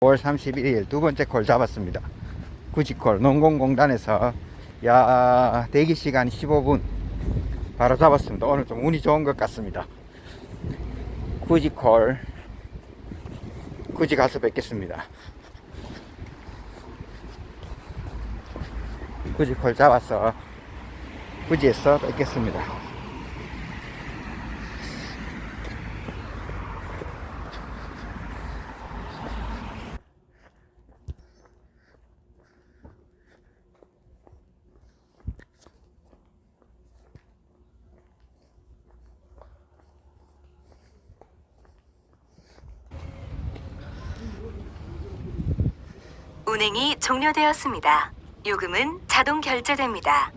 5월 31일 두 번째 콜 잡았습니다. 구지콜 농공공단에서 야 대기 시간 15분 바로 잡았습니다. 오늘 좀 운이 좋은 것 같습니다. 구지콜 굳이 가서 뵙겠습니다. 구지콜 잡아서 구지에서 뵙겠습니다. 운행이 종료되었습니다. 요금은 자동 결제됩니다.